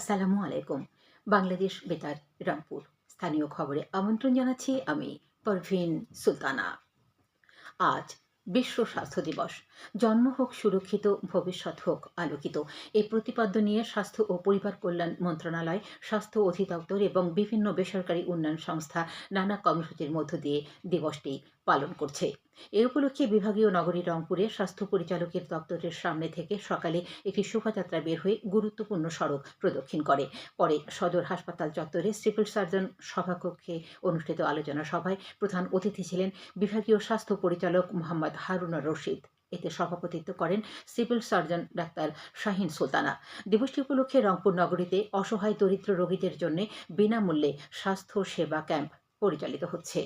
আসসালামু আলাইকুম। বাংলাদেশ বেতার, রংপুর। স্থানীয় খবরে আমন্ত্রণ জানাচ্ছি আমি পারভিন সুলতানা। আজ বিশ্ব স্বাস্থ্য দিবস। জন্ম হোক সুরক্ষিত, ভবিষ্যৎ হোক আলোকিত। এই প্রতিপাদ্য নিয়ে স্বাস্থ্য ও পরিবার কল্যাণ মন্ত্রণালয়, স্বাস্থ্য অধিদপ্তর এবং বিভিন্ন বেসরকারি উন্নয়ন সংস্থা নানা কর্মসূচির মধ্য দিয়ে দিবসটি পালন করছে। এ উপলক্ষে বিভাগীয় নগরী রংপুরে স্বাস্থ্য পরিচালকের দপ্তরের সামনে থেকে সকালে একটি শোভাযাত্রা বের হয়ে গুরুত্বপূর্ণ সড়ক প্রদক্ষিণ করে। পরে সদর হাসপাতাল চত্বরে সিভিল সার্জন সভাকক্ষে অনুষ্ঠিত আলোচনা সভায় প্রধান অতিথি ছিলেন বিভাগীয় স্বাস্থ্য পরিচালক মোহাম্মদ হারুনা রশিদ। এতে সভাপতিত্ব করেন civil surgeon doctor Shahin Sultana. দিবসটি উপলক্ষে রংপুর নগরীতে অসহায় দরিদ্র রোগীদের জন্য বিনামূল্যে স্বাস্থ্য সেবা ক্যাম্প পরিচালিত হচ্ছে।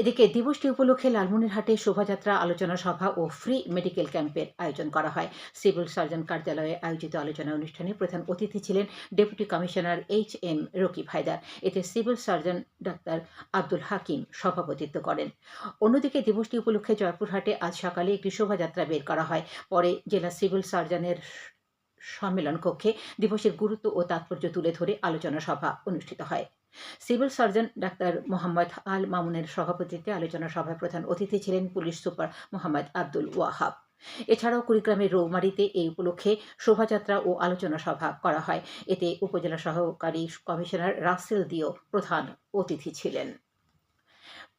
এদিকে দিবসটি উপলক্ষে লালমনিরহাটে শোভাযাত্রা, আলোচনা সভা ও ফ্রি মেডিকেল ক্যাম্পের আয়োজন করা হয়। সিভিল সার্জন কার্যালয়ে আয়োজিত আলোচনা অনুষ্ঠানে প্রধান অতিথি ছিলেন deputy commissioner H M Rakib Haider এতে civil surgeon doctor Abdul Hakim সভাপতিত্ব করেন। অন্যদিকে দিবসটি উপলক্ষে জয়পুরহাটে আজ সকালে একটি শোভাযাত্রা বের করা হয়। পরে জেলা সিভিল সার্জনের সম্মেলন কক্ষে দিবসের গুরুত্ব ও তাৎপর্য তুলে ধরে আলোচনা সভা অনুষ্ঠিত হয়। Civil surgeon doctor Mohammad Al মামুনের সভাপতিত্বে আলোচনা সভায় প্রধান অতিথি ছিলেন পুলিশ সুপার মোহাম্মদ আব্দুল ওয়াহাব। এছাড়াও কুড়িগ্রামের রৌমারিতে এই উপলক্ষে শোভাযাত্রা ও আলোচনা সভা করা হয়। এতে উপজেলা সহকারী কমিশনার রাসেল দিও প্রধান অতিথি ছিলেন।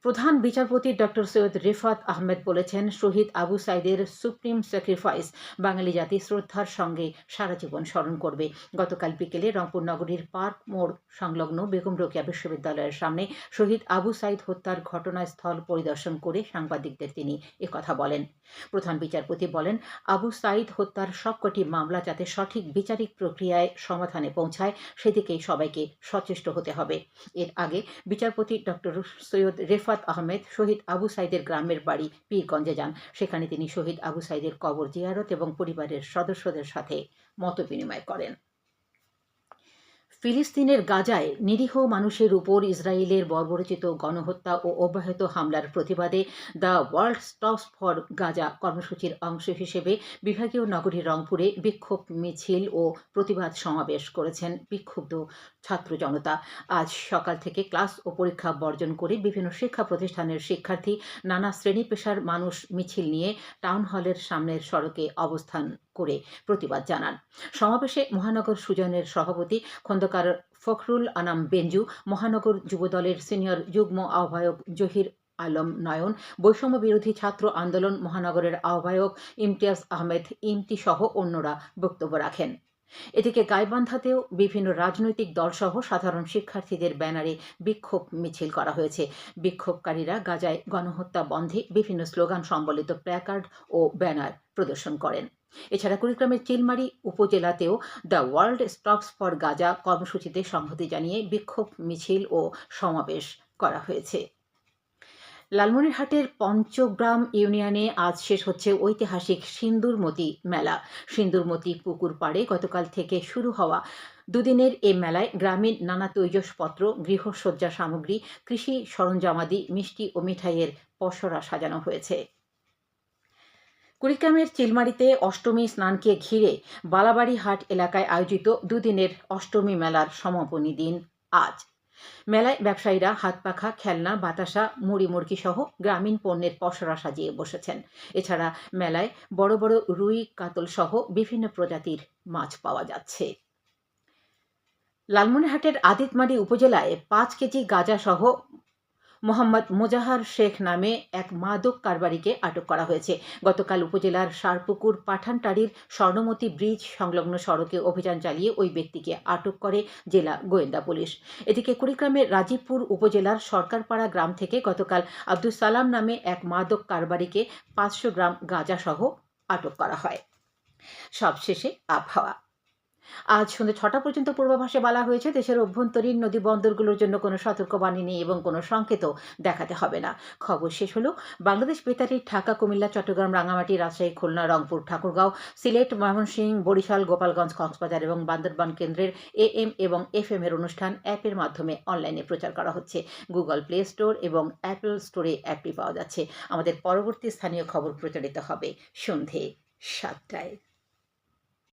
প্রধান বিচারপতি ডক্টর সৈয়দ রিফাত আহমেদ বলেছেন, শহীদ আবু সাইদের সুপ্রিম স্যাক্রিফাইস বাঙালি জাতি শ্রদ্ধার সঙ্গে সারা জীবন স্মরণ করবে। গতকাল বিকেলে রংপুর নগরীর পার্ক মোড় সংলগ্ন বেগম রোকেয়া বিশ্ববিদ্যালয়ের সামনে শহীদ আবু সাইদ হত্যার ঘটনাস্থল পরিদর্শন করে সাংবাদিকদের তিনি একথা বলেন। প্রধান বিচারপতি বলেন, আবু সাইদ হত্যার সবকটি মামলা যাতে সঠিক বিচারিক প্রক্রিয়ায় সমাধানে পৌঁছায়, সেদিকেই সবাইকে সচেষ্ট হতে হবে। এর আগে বিচারপতি ডক্টর সৈয়দ রেফাত আহমেদ শহীদ আবু সাইদের গ্রামের বাড়ি পীরগঞ্জে যান। সেখানে তিনি শহীদ আবু সাইদের কবর জিয়ারত এবং পরিবারের সদস্যদের সাথে মত বিনিময় করেন। ফিলিস্তিনের গাজায় নিরীহ মানুষের উপর ইসরায়েলের বর্বরচিত গণহত্যা ও অব্যাহত হামলার প্রতিবাদে the world stops for Gaza কর্মসূচির অংশ হিসেবে বিভাগীয় নগরী রংপুরে বিক্ষোভ মিছিল ও প্রতিবাদ সমাবেশ করেছেন বিক্ষুব্ধ ছাত্র জনতা। আজ সকাল থেকে ক্লাস ও পরীক্ষা বর্জন করে বিভিন্ন শিক্ষা প্রতিষ্ঠানের শিক্ষার্থী, নানা শ্রেণি পেশার মানুষ মিছিল নিয়ে টাউন হলের সামনের সড়কে অবস্থান করে প্রতিবাদ জানান। সমাবেশে মহানগর সুজনের সভাপতি খন্দকার ফখরুল আনাম বেঞ্জু, মহানগর যুবদলের সিনিয়র যুগ্ম আহ্বায়ক জহির আলম নয়ন, বৈষম্য বিরোধী ছাত্র আন্দোলন মহানগরের আহ্বায়ক ইমতিয়াজ আহমেদ, ইমতি সহ অন্যরা বক্তব্য রাখেন। এদিকে গাইবান্ধাতেও বিভিন্ন রাজনৈতিক দলসহ সাধারণ শিক্ষার্থীদের ব্যানারে বিক্ষোভ মিছিল করা হয়েছে। বিক্ষোভকারীরা গাজায় গণহত্যা বন্ধে বিভিন্ন স্লোগান সম্বলিত প্ল্যাকার্ড ও ব্যানার প্রদর্শন করেন। এছাড়া কুড়িগ্রামের Chilmari উপজেলাতেও the world stops for Gaza কর্মসূচিতে সংহতি জানিয়ে বিক্ষোভ, মিছিল ও সমাবেশ করা হয়েছে। লালমনিরহাটের পঞ্চগ্রাম ইউনিয়নে আজ শেষ হচ্ছে ঐতিহাসিক সিন্দুরমতি মেলা। সিন্দুরমতি পুকুর পাড়ে গতকাল থেকে শুরু হওয়া দুদিনের এ মেলায় গ্রামীণ নানা তৈজসপত্র, গৃহসজ্জা সামগ্রী, কৃষি সরঞ্জামাদি, মিষ্টি ও মিঠাইয়ের পসরা সাজানো হয়েছে। কুড়িগ্রামের চিলমারিতে অষ্টমী স্নানকে ঘিরে বালাবাড়ি হাট এলাকায় আয়োজিত দুদিনের অষ্টমী মেলার সমাপনী দিন আজ। মেলায় ব্যবসায়ীরা হাত পাখা খেলনা, বাতাসা, মুড়ি মুরগি সহ গ্রামীণ পণ্যের পসরা সাজিয়ে বসেছেন। এছাড়া মেলায় বড় বড় রুই, কাতল সহ বিভিন্ন প্রজাতির মাছ পাওয়া যাচ্ছে। লালমনিরহাটের আদিতমারি উপজেলায় পাঁচ কেজি গাঁজা সহ মোহাম্মদ মোজাহার শেখ নামে এক মাদক কারবারিকে আটক করা হয়েছে। গতকাল উপজেলার সারপুকুর পাঠানটাড়ির স্বর্ণমতী ব্রিজ সংলগ্ন সড়কে অভিযান চালিয়ে ওই ব্যক্তিকে আটক করে জেলা গোয়েন্দা পুলিশ। এদিকে কুড়িগ্রামের রাজীবপুর উপজেলার সরকারপাড়া গ্রাম থেকে গতকাল আব্দুল সালাম নামে এক মাদক কারবারিকে পাঁচশো গ্রাম গাঁজা সহ আটক করা হয়। সবশেষে আবহাওয়া। আজ সন্ধ্যে ছটা পর্যন্ত পূর্বাভাসে বলা হয়েছে, দেশের অভ্যন্তরীণ নদী বন্দরগুলোর জন্য কোনো সতর্কবাণী নেই এবং কোনো সংকেতও দেখাতে হবে না। খবর শেষ হলো, বাংলাদেশ বেতারির ঢাকা, কুমিল্লা, চট্টগ্রাম রাঙামাটি রাজশাহী, খুলনা, রংপুর, ঠাকুরগাঁও, সিলেট, ময়মনসিংহ, বরিশাল, গোপালগঞ্জ, কক্সবাজার এবং বান্দরবান কেন্দ্রের এ এম এবং এফ এম এর অনুষ্ঠান অ্যাপের মাধ্যমে অনলাইনে প্রচার করা হচ্ছে। গুগল প্লে স্টোর এবং অ্যাপল স্টোরে অ্যাপটি পাওয়া যাচ্ছে। আমাদের পরবর্তী স্থানীয় খবর প্রচারিত হবে সন্ধে সাতটায়।